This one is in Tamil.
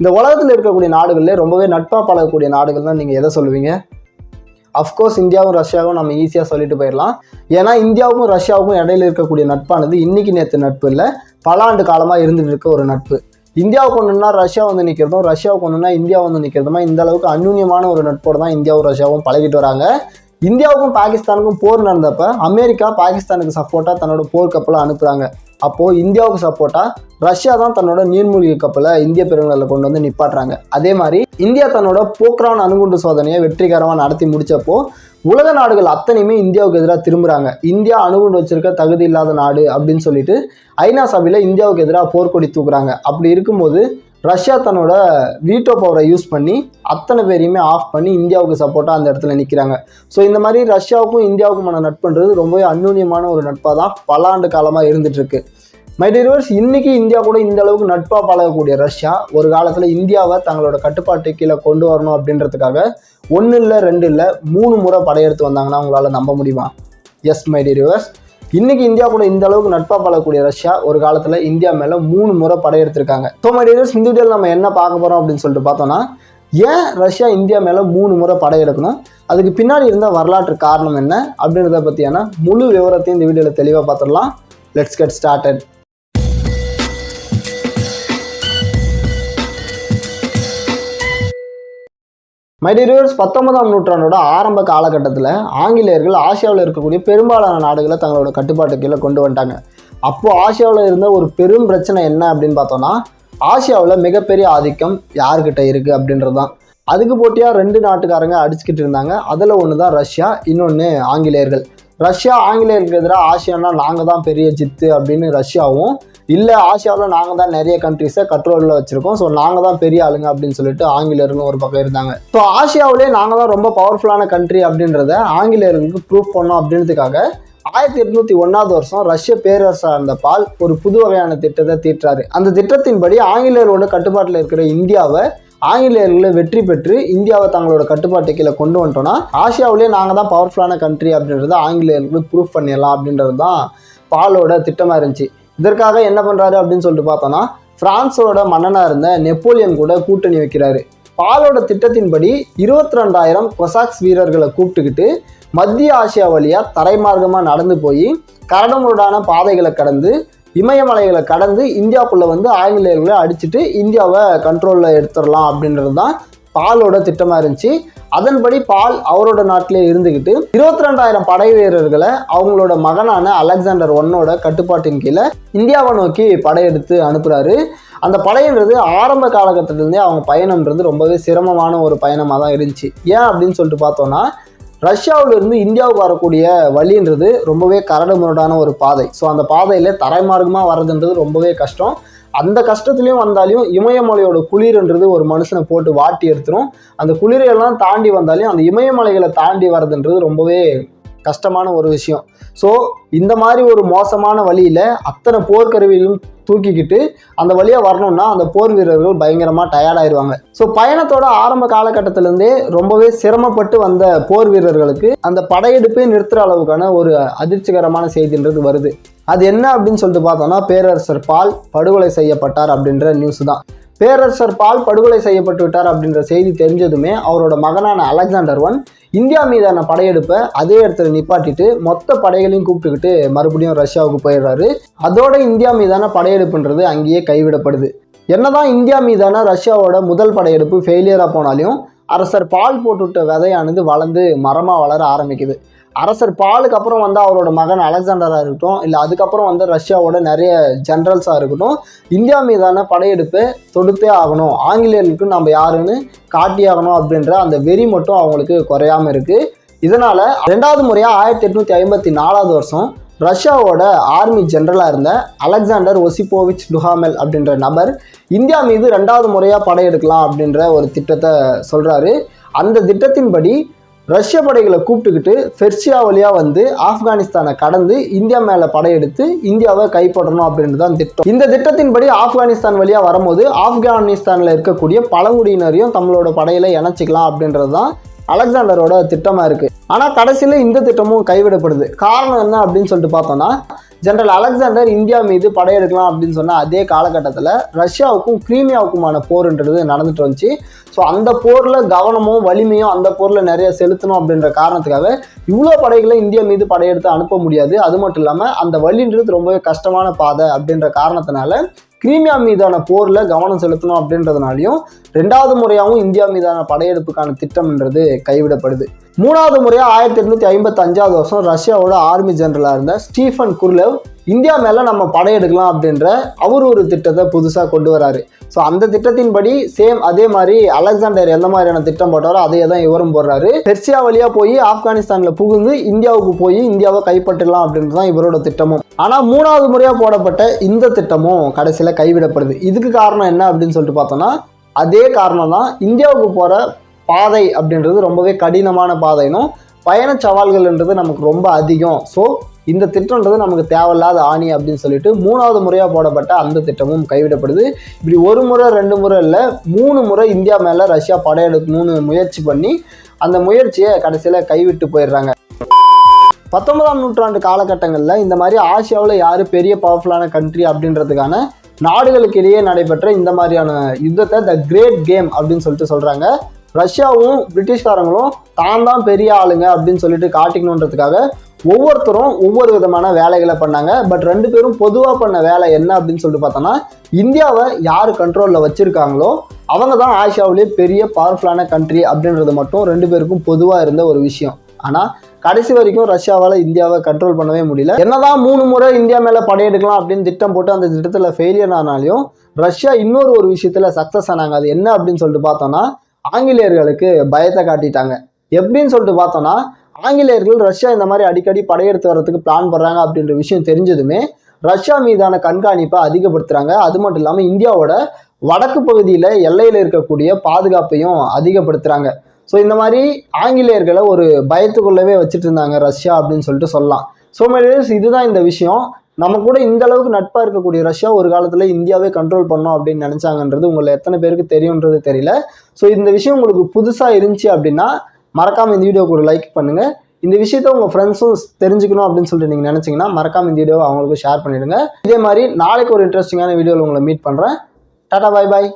இந்த உலகத்தில் இருக்கக்கூடிய நாடுகளில் ரொம்பவே நட்பாக பழகக்கூடிய நாடுகள்னால் நீங்கள் எதை சொல்லுவீங்க? அஃப்கோர்ஸ் இந்தியாவும் ரஷ்யாவும் நம்ம ஈஸியாக சொல்லிட்டு போயிடலாம். ஏன்னா இந்தியாவுக்கும் ரஷ்யாவுக்கும் இடையில இருக்கக்கூடிய நட்பானது இன்னைக்கு நேற்று நட்பு இல்லை பல ஆண்டு காலமாக இருந்துட்டு இருக்க ஒரு நட்பு. இந்தியாவுக்கு ஒன்றுனா ரஷ்யா வந்து நிற்கிறதும் ரஷ்யாவுக்கு ஒன்றுனா இந்தியா வந்து நிற்கிறதுமா இந்த அளவுக்கு அந்யூன்யமான ஒரு நட்போடு தான் இந்தியாவும் ரஷ்யாவும் பழகிட்டு வராங்க. இந்தியாவுக்கும் பாகிஸ்தானுக்கும் போர் நடந்தப்ப அமெரிக்கா பாகிஸ்தானுக்கு சப்போர்ட்டாக தன்னோட போர் கப்பலை அனுப்புகிறாங்க அப்போது இந்தியாவுக்கு சப்போர்ட்டாக ரஷ்யா தான் தன்னோட நீர்மூழ்கி கப்பலை இந்திய பெருங்கடலில் கொண்டு வந்து நிப்பாட்டுறாங்க. அதே மாதிரி இந்தியா தன்னோட போக்ரான் அணுகுண்டு சோதனையை வெற்றிகரமாக நடத்தி முடித்தப்போ உலக நாடுகள் அத்தனையுமே இந்தியாவுக்கு எதிராக திரும்புகிறாங்க இந்தியா அணுகுண்டு வச்சிருக்க தகுதி இல்லாத நாடு அப்படின்னு சொல்லிட்டு ஐநா சபையில் இந்தியாவுக்கு எதிராக போர்க்கொடி தூக்குறாங்க. அப்படி இருக்கும்போது ரஷ்யா தன்னோட வீட்டோ பவரை யூஸ் பண்ணி அத்தனை பேரையுமே ஆஃப் பண்ணி இந்தியாவுக்கு சப்போர்ட்டாக அந்த இடத்துல நிற்கிறாங்க ஸோ இந்த மாதிரி ரஷ்யாவுக்கும் இந்தியாவுக்குமான நட்புன்றது ரொம்பவே அந்யூன்யமான ஒரு நட்பாக தான் பல ஆண்டு காலமாக இருந்துகிட்ருக்கு மைடிரிவர்ஸ் இன்றைக்கி இந்தியா கூட இந்த அளவுக்கு நட்பாக பழகக்கூடிய ரஷ்யா ஒரு காலத்தில் இந்தியாவை தங்களோட கட்டுப்பாட்டு கீழே கொண்டு வரணும் அப்படின்றதுக்காக ஒன்று இல்லை ரெண்டு இல்லை மூணு முறை படையெடுத்து வந்தாங்கன்னா உங்களால் நம்ப முடியுமா? எஸ் மைடிரிவர்ஸ் இன்னைக்கு இந்தியா கூட இந்த அளவுக்கு நட்பாக பழக்கூடிய ரஷ்யா ஒரு காலத்தில் இந்தியா மேலே மூணு முறை படையெடுத்திருக்காங்க ஸோ மை இந்த வீடியோவில் நம்ம என்ன பார்க்க போகிறோம் அப்படின்னு சொல்லிட்டு பார்த்தோம்னா ஏன் ரஷ்யா இந்தியா மேலே மூணு முறை படையெடுக்கணும் அதுக்கு பின்னாடி இருந்த வரலாற்று காரணம் என்ன? அப்படின்றத பற்றியான முழு விவரத்தையும் இந்த வீடியோவில் தெளிவாக பார்த்துடலாம். லெட்ஸ் கெட் ஸ்டார்டட் மைடியர்ஸ் பத்தொன்பதாம் நூற்றாண்டோட ஆரம்ப காலகட்டத்தில் ஆங்கிலேயர்கள் ஆசியாவில் இருக்கக்கூடிய பெரும்பாலான நாடுகளை தங்களோட கட்டுப்பாட்டு கீழே கொண்டு வந்துட்டாங்க. அப்போது ஆசியாவில் இருந்த ஒரு பெரும் பிரச்சனை என்ன அப்படின்னு பார்த்தோம்னா ஆசியாவில் மிகப்பெரிய ஆதிக்கம் யார்கிட்ட இருக்குது அப்படின்றது தான் அதுக்கு போட்டியாக ரெண்டு நாட்டுக்காரங்க அடிச்சுக்கிட்டு இருந்தாங்க. அதில் ஒன்று தான் ரஷ்யா இன்னொன்று ஆங்கிலேயர்கள். ரஷ்யா ஆங்கிலேயருக்கு எதிராக ஆசியானா நாங்கள் தான் பெரிய ஜித்து அப்படின்னு ரஷ்யாவும் இல்லை ஆசியாவில் நாங்கள் தான் நிறைய கண்ட்ரிஸை கண்ட்ரோலில் வச்சுருக்கோம். ஸோ நாங்கள் தான் பெரிய ஆளுங்க அப்படின்னு சொல்லிட்டு ஆங்கிலேயர்களும் ஒரு பக்கம் இருந்தாங்க. ஸோ ஆசியாவிலே நாங்கள் தான் ரொம்ப பவர்ஃபுல்லான கண்ட்ரி அப்படின்றத ஆங்கிலேயர்களுக்கு ப்ரூவ் பண்ணோம் அப்படின்றதுக்காக ஆயிரத்தி எட்நூத்தி ஒன்னாவது வருஷம் ரஷ்ய பேரரசாக இருந்த பால் ஒரு புது வகையான திட்டத்தை தீட்டுறாரு. அந்த திட்டத்தின்படி ஆங்கிலேயரோட கட்டுப்பாட்டில் இருக்கிற இந்தியாவை ஆங்கிலேயர்களை வெற்றி பெற்று இந்தியாவை தங்களோட கட்டுப்பாட்டு கீழே கொண்டு வந்துட்டோம்னா ஆசியாவிலேயே நாங்கள் தான் பவர்ஃபுல்லான கண்ட்ரி அப்படின்றத ஆங்கிலேயர்களுக்கு ப்ரூஃப் பண்ணிடலாம் அப்படின்றது தான் பாலோட திட்டமாக இருந்துச்சு. இதற்காக என்ன பண்ணுறாரு அப்படின்னு சொல்லிட்டு பார்த்தோன்னா ஃப்ரான்ஸோட மன்னனாக இருந்த நெப்போலியன் கூட கூட்டணி வைக்கிறாரு. பாலோட திட்டத்தின்படி இருபத்தி ரெண்டாயிரம் கொசாக்ஸ் வீரர்களை கூப்பிட்டுக்கிட்டு மத்திய ஆசியா வழியாக தரைமார்க்கமாக நடந்து போய் கரடுமுரடான பாதைகளை கடந்து இமயமலைகளை கடந்து இந்தியாவுக்குள்ளே வந்து ஆங்கிலேயர்களை அடிச்சுட்டு இந்தியாவை கண்ட்ரோலில் எடுத்துடலாம் அப்படின்றது தான் பாலோட திட்டமாக இருந்துச்சு. அதன்படி பால் அவரோட நாட்டிலே இருந்துக்கிட்டு இருபத்தி ரெண்டாயிரம் படை வீரர்களை அவங்களோட மகனான அலெக்சாண்டர் ஒன்னோட கட்டுப்பாட்டின் கீழே இந்தியாவை நோக்கி படையெடுத்து அனுப்புகிறாரு அந்த படைன்றது ஆரம்ப காலகட்டத்திலேருந்தே அவங்க பயணம்ன்றது ரொம்பவே சிரமமான ஒரு பயணமாக தான் இருந்துச்சு. ஏன் அப்படின்னு சொல்லிட்டு பார்த்தோன்னா ரஷ்யாவிலிருந்து இந்தியாவுக்கு வரக்கூடிய வழின்றது ரொம்பவே கரடு முரடான ஒரு பாதை. ஸோ அந்த பாதையில் தரைமார்க்கமாக வர்றதுன்றது ரொம்பவே கஷ்டம். அந்த கஷ்டத்துலையும் வந்தாலையும் இமயமலையோட குளிர்ன்றது ஒரு மனுஷனை போட்டு வாட்டி எடுத்துரும். அந்த குளிரையெல்லாம் தாண்டி வந்தாலையும் அந்த இமயமலைகளை தாண்டி வர்றதுன்றது ரொம்பவே கஷ்டமான ஒரு விஷயம். ஸோ இந்த மாதிரி ஒரு மோசமான வழியில் அத்தனை போர்க்கருவிகளும் தூக்கிக்கிட்டு அந்த வழியாக வரணும்னா அந்த போர் வீரர்கள் பயங்கரமாக டயர்டாயிருவாங்க ஸோ பயணத்தோட ஆரம்ப காலகட்டத்திலேருந்தே ரொம்பவே சிரமப்பட்டு வந்த போர் வீரர்களுக்கு அந்த படையெடுப்பே நிறுத்துகிற அளவுக்கான ஒரு அதிர்ச்சிகரமான செய்தின்றது வருது. அது என்ன அப்படின்னு சொல்லிட்டு பார்த்தோம்னா பேரரசர் பால் படுகொலை செய்யப்பட்டார் அப்படின்ற நியூஸ் தான். பேரரசர் பால் படுகொலை செய்யப்பட்டு விட்டார் அப்படின்ற செய்தி தெரிஞ்சதுமே அவரோட மகனான அலெக்சாண்டர் ஒன். இந்தியா மீதான படையெடுப்பை அதே இடத்துல நிப்பாட்டிட்டு மொத்த படைகளையும் கூப்பிட்டுக்கிட்டு மறுபடியும் ரஷ்யாவுக்கு போயிடுறாரு. அதோட இந்தியா மீதான படையெடுப்புன்றது அங்கேயே கைவிடப்படுது. என்னதான் இந்தியா மீதான ரஷ்யாவோட முதல் படையெடுப்பு ஃபெயிலியராக போனாலையும் அரசர் பால் போட்டுவிட்ட விதையானது வளர்ந்து மரமாக வளர ஆரம்பிக்குது. அரசர் பாலுக்கு அப்புறம் வந்து அவரோட மகன் அலெக்சாண்டராக இருக்கட்டும் இல்லை அதுக்கப்புறம் வந்து ரஷ்யாவோட நிறைய ஜென்ரல்ஸாக இருக்கட்டும் இந்தியா மீதான படையெடுப்பை தொடுத்தே ஆகணும். ஆங்கிலேயர்களுக்கு நம்ம யாருன்னு காட்டியாகணும் அப்படின்ற அந்த வெறி மட்டும் அவங்களுக்கு குறையாம இருக்குது இதனால் ரெண்டாவது முறையாக ஆயிரத்தி எட்நூற்றி ஐம்பத்தி நாலாவது வருஷம் ரஷ்யாவோட ஆர்மி ஜென்ரலாக இருந்த அலெக்சாண்டர் ஒசிப்போவிச் டுஹாமெல் அப்படின்ற நபர் இந்தியா மீது ரெண்டாவது முறையாக படையெடுக்கலாம் அப்படின்ற ஒரு திட்டத்தை சொல்கிறாரு அந்த திட்டத்தின்படி ரஷ்ய படைகளை கூப்பிட்டுக்கிட்டு பெர்சியா வழியாக வந்து ஆப்கானிஸ்தானை கடந்து இந்தியா மேலே படையெடுத்து இந்தியாவை கைப்பற்றணும் அப்படின்றது தான் திட்டம். இந்த திட்டத்தின்படி ஆப்கானிஸ்தான் வழியாக வரும்போது ஆப்கானிஸ்தானில் இருக்கக்கூடிய பழங்குடியினரையும் தங்களோட படையில இணைச்சிக்கலாம் அப்படின்றது தான் அலெக்சாண்டரோட திட்டமாக இருக்குது ஆனால் கடைசியில் இந்த திட்டமும் கைவிடப்படுது. காரணம் என்ன அப்படின்னு சொல்லிட்டு பார்த்தோம்னா ஜெனரல் அலெக்சாண்டர் இந்தியா மீது படையெடுக்கலாம் அப்படின்னு சொன்ன அதே காலகட்டத்தில் ரஷ்யாவுக்கும் கிரீமியாவுக்குமான போர்ன்றது நடந்துட்டு வந்துச்சு. ஸோ அந்த போரில் கவனமும் வலிமையும் அந்த போரில் நிறைய செலுத்தணும் அப்படின்ற காரணத்துக்காக இவ்வளோ படைகளை இந்தியா மீது படையெடுத்து அனுப்ப முடியாது. அது மட்டும் இல்லாமல் அந்த வழின்றது ரொம்பவே கஷ்டமான பாதை அப்படின்ற காரணத்தினால கிரீமியா மீதான போரில் கவனம் செலுத்தணும் அப்படின்றதுனாலையும் ரெண்டாவது முறையாகவும் இந்தியா மீதான படையெடுப்புக்கான திட்டம்ன்றது கைவிடப்படுது. மூணாவது முறையாக ஆயிரத்தி எட்நூத்தி ஐம்பத்தி அஞ்சாவது வருஷம் ரஷ்யாவோட ஆர்மி ஜெனரலாக இருந்த ஸ்டீஃபன் குர்லெவ் இந்தியா மேலே நம்ம படையெடுக்கலாம் அப்படின்ற அவர் ஒரு திட்டத்தை புதுசாக கொண்டு வராரு. ஸோ அந்த திட்டத்தின்படி சேம் அதே மாதிரி அலெக்சாண்டர் எந்த மாதிரியான திட்டம் போட்டாரோ அதையே தான் இவரும் போடுறாரு. பெர்சியா வழியாக போய் ஆப்கானிஸ்தானில் புகுந்து இந்தியாவுக்கு போய் இந்தியாவை கைப்பற்றலாம் அப்படின்றது தான் இவரோட திட்டமும். ஆனால் மூணாவது முறையாக போடப்பட்ட இந்த திட்டமும் கடைசியில் கைவிடப்படுது. இதுக்கு காரணம் என்ன அப்படின்னு சொல்லிட்டு பார்த்தோம்னா அதே காரணம் தான் இந்தியாவுக்கு போகிற பாதை அப்படின்றது ரொம்பவே கடினமான பாதைனும் பயண சவால்கள்ன்றது நமக்கு ரொம்ப அதிகம். ஸோ இந்த திட்டம்ன்றது நமக்கு தேவையில்லாத ஆணி அப்படின்னு சொல்லிட்டு மூணாவது முறையாக போடப்பட்ட அந்த திட்டமும் கைவிடப்படுது. இப்படி ஒரு முறை ரெண்டு முறை இல்லை மூணு முறை இந்தியா மேலே ரஷ்யா படையெடுக்கணும்னு முயற்சி பண்ணி அந்த முயற்சியை கடைசியில் கைவிட்டு போயிடுறாங்க. பத்தொன்பதாம் நூற்றாண்டு காலகட்டங்களில் இந்த மாதிரி ஆசியாவில் யார் பெரிய பவர்ஃபுல்லான கண்ட்ரி அப்படின்றதுக்கான நாடுகளுக்கு இடையே நடைபெற்ற இந்த மாதிரியான யுத்தத்தை த கிரேட் கேம் அப்படின்னு சொல்லிட்டு சொல்கிறாங்க ரஷ்யாவும் பிரிட்டிஷ்காரங்களும் தான் தான் பெரிய ஆளுங்க அப்படின்னு சொல்லிட்டு காட்டிக்கணுன்றதுக்காக ஒவ்வொருத்தரும் ஒவ்வொரு விதமான வேலைகளை பண்ணாங்க. பட் ரெண்டு பேரும் பொதுவாக பண்ண வேலை என்ன அப்படின்னு சொல்லிட்டு பார்த்தோன்னா இந்தியாவை யார் கண்ட்ரோலில் வச்சுருக்காங்களோ அவங்க தான் ஆசியாவிலேயே பெரிய பவர்ஃபுல்லான கண்ட்ரி அப்படின்றது மட்டும் ரெண்டு பேருக்கும் பொதுவாக இருந்த ஒரு விஷயம். ஆனால் கடைசி வரைக்கும் ரஷ்யாவால் இந்தியாவை கண்ட்ரோல் பண்ணவே முடியல. என்னதான் மூணு முறை இந்தியா மேலே படையெடுக்கலாம் அப்படின்னு திட்டம் போட்டு அந்த திட்டத்தில் ஃபெயிலியர் ஆனாலையும் ரஷ்யா இன்னொரு ஒரு விஷயத்தில் சக்ஸஸ் ஆனாங்க. அது என்ன அப்படின்னு சொல்லிட்டு பார்த்தோன்னா ஆங்கிலேயர்களுக்கு பயத்தை காட்டிட்டாங்க. எப்படின்னு சொல்லிட்டு பார்த்தோன்னா ஆங்கிலேயர்கள் ரஷ்யா இந்த மாதிரி அடிக்கடி படையெடுத்து வர்றதுக்கு பிளான் பண்ணுறாங்க அப்படின்ற விஷயம் தெரிஞ்சதுமே ரஷ்யா மீதான கண்காணிப்பை அதிகப்படுத்துகிறாங்க அது மட்டும் இல்லாமல் இந்தியாவோட வடக்கு பகுதியில் எல்லையில் இருக்கக்கூடிய பாதுகாப்பையும் அதிகப்படுத்துகிறாங்க ஸோ இந்த மாதிரி ஆங்கிலேயர்களை ஒரு பயத்துக்குள்ளவே வச்சுட்டு இருந்தாங்க ரஷ்யா அப்படின்னு சொல்லிட்டு சொல்லலாம். ஸோ மைடியர்ஸ் இதுதான் இந்த விஷயம். நம்ம கூட இந்த அளவுக்கு நட்பாக இருக்கக்கூடிய ரஷ்யா ஒரு காலத்தில் இந்தியாவே கண்ட்ரோல் பண்ணோம் அப்படின்னு நினச்சாங்கன்றது உங்களை எத்தனை பேருக்கு தெரியுன்றது தெரியல. ஸோ இந்த விஷயம் உங்களுக்கு புதுசாக இருந்துச்சு அப்படின்னா மறக்காமல் இந்த வீடியோக்கு ஒரு லைக் பண்ணுங்கள் இந்த விஷயத்த உங்கள் ஃப்ரெண்ட்ஸும் தெரிஞ்சுக்கணும் அப்படின்னு சொல்லிட்டு நீங்கள் நினச்சிங்கன்னா மறக்காமல் இந்த வீடியோவை அவங்களுக்கு ஷேர் பண்ணிவிடுங்க இதே மாதிரி நாளைக்கு ஒரு இன்ட்ரெஸ்டிங்கான வீடியோவில் உங்களை மீட் பண்ணுறேன் டாடா பாய் பாய்